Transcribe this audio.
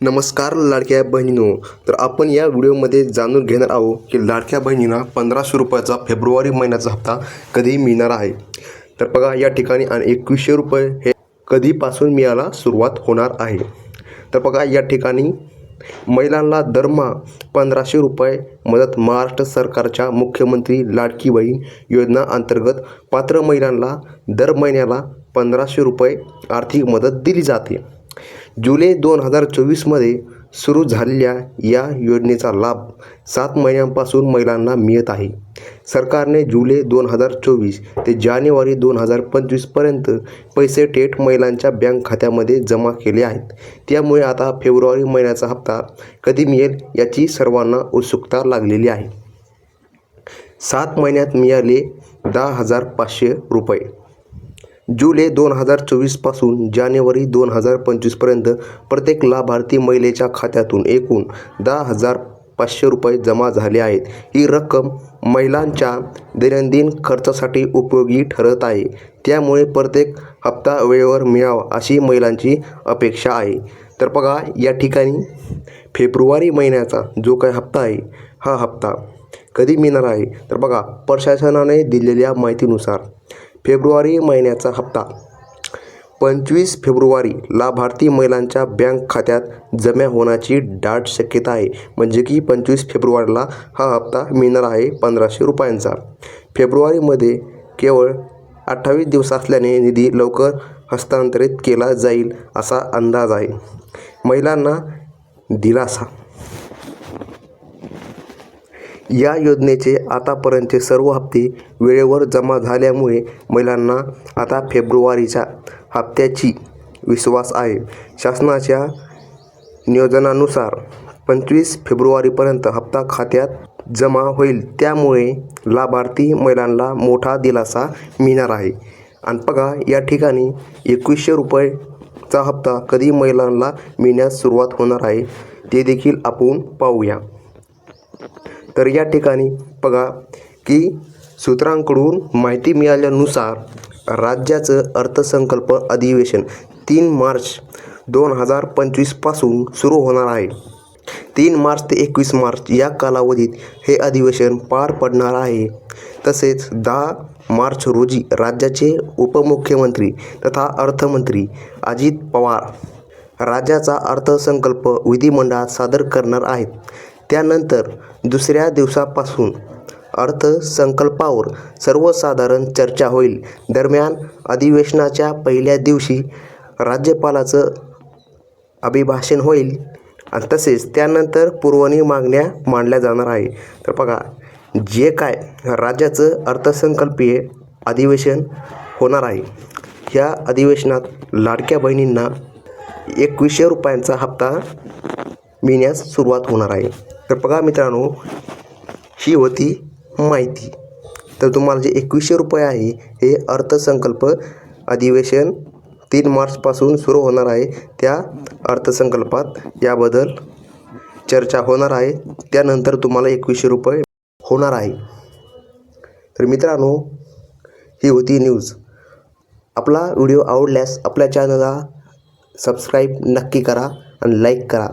नमस्कार लाडक्या बहिणीनो. तर आपण या व्हिडिओमध्ये जाणून घेणार आहोत की लाडक्या बहिणींना पंधराशे रुपयाचा फेब्रुवारी महिन्याचा हप्ता कधी मिळणार आहे? तर बघा या ठिकाणी आणि एकवीसशे रुपये हे कधीपासून मिळायला सुरुवात होणार आहे. तर बघा या ठिकाणी महिलांना दरमहा पंधराशे रुपये मदत महाराष्ट्र सरकारच्या मुख्यमंत्री लाडकी बहीण योजना अंतर्गत पात्र महिलांना दर महिन्याला पंधराशे रुपये आर्थिक मदत दिली जाते. जुलै दोन हजार चोवीसमध्ये सुरू झालेल्या या योजनेचा लाभ सात महिन्यांपासून महिलांना मिळत आहे. सरकारने जुलै दोन हजार चोवीस ते जानेवारी दोन हजार पंचवीसपर्यंत पैसे थेट महिलांच्या बँक खात्यामध्ये जमा केले आहेत. त्यामुळे आता फेब्रुवारी महिन्याचा हप्ता कधी मिळेल याची सर्वांना उत्सुकता लागलेली आहे. सात महिन्यात मिळाले दहा हजार पाचशे रुपये. जुलै दोन हजार चोवीसपासून जानेवारी दोन हजार पंचवीसपर्यंत प्रत्येक लाभार्थी महिलेच्या खात्यातून एकूण दहा हजार पाचशे रुपये जमा झाले आहेत. ही रक्कम महिलांच्या दैनंदिन खर्चासाठी उपयोगी ठरत आहे. त्यामुळे प्रत्येक हप्ता वेळेवर मिळावा अशी महिलांची अपेक्षा आहे. तर बघा या ठिकाणी फेब्रुवारी महिन्याचा जो काही हप्ता आहे हा हप्ता कधी मिळणार आहे? तर बघा प्रशासनाने दिलेल्या माहितीनुसार फेब्रुवारी महिन्याचा हप्ता. पंचवीस फेब्रुवारी लाभार्थी महिलांच्या बँक खात्यात जमा होण्याची दाट शक्यता आहे. म्हणजे की पंचवीस फेब्रुवारीला हा हप्ता मिळणार आहे पंधराशे रुपयांचा. फेब्रुवारीमध्ये केवळ अठ्ठावीस दिवस असल्याने निधी लवकर हस्तांतरित केला जाईल असा अंदाज आहे. महिलांना दिलासा या योजनेचे आतापर्यंतचे सर्व हप्ते वेळेवर जमा झाल्यामुळे महिलांना आता फेब्रुवारीच्या हप्त्याची विश्वास आहे. शासनाच्या नियोजनानुसार पंचवीस फेब्रुवारीपर्यंत हप्ता खात्यात जमा होईल. त्यामुळे लाभार्थी महिलांना मोठा दिलासा मिळणार आहे. आणि बघा या ठिकाणी एकवीसशे रुपयेचा हप्ता कधी महिलांना मिळण्यास सुरुवात होणार आहे ते देखील आपण पाहूया. तर या ठिकाणी बघा की सूत्रांकडून माहिती मिळाल्यानुसार राज्याचं अर्थसंकल्प अधिवेशन तीन मार्च दोन हजार पंचवीसपासून सुरू होणार आहे. तीन मार्च ते एकवीस मार्च या कालावधीत हे अधिवेशन पार पडणार आहे. तसेच दहा मार्च रोजी राज्याचे उपमुख्यमंत्री तथा अर्थमंत्री अजित पवार राज्याचा अर्थसंकल्प विधिमंडळात सादर करणार आहेत. त्यानंतर दुसऱ्या दिवसापासून अर्थसंकल्पावर सर्वसाधारण चर्चा होईल. दरम्यान अधिवेशनाच्या पहिल्या दिवशी राज्यपालाचं अभिभाषण होईल आणि तसेच त्यानंतर पुरवणी मागण्या मांडल्या जाणार आहे. तर बघा जे काय राज्याचं अर्थसंकल्पीय अधिवेशन होणार आहे या अधिवेशनात लाडक्या बहिणींना एकवीसशे रुपयांचा हप्ता मिळण्यास सुरुवात होणार आहे. तर बघा मित्रांनो ही होती माहिती. तर तुम्हाला जे एकवीसशे रुपये आहे हे अर्थसंकल्प अधिवेशन तीन मार्चपासून सुरू होणार आहे. त्या अर्थसंकल्पात याबद्दल चर्चा होणार आहे. त्यानंतर तुम्हाला एकवीसशे रुपये होणार आहे. तर मित्रांनो ही होती न्यूज. आपला व्हिडिओ आवडल्यास आपल्या चॅनलला सबस्क्राईब नक्की करा आणि लाईक करा.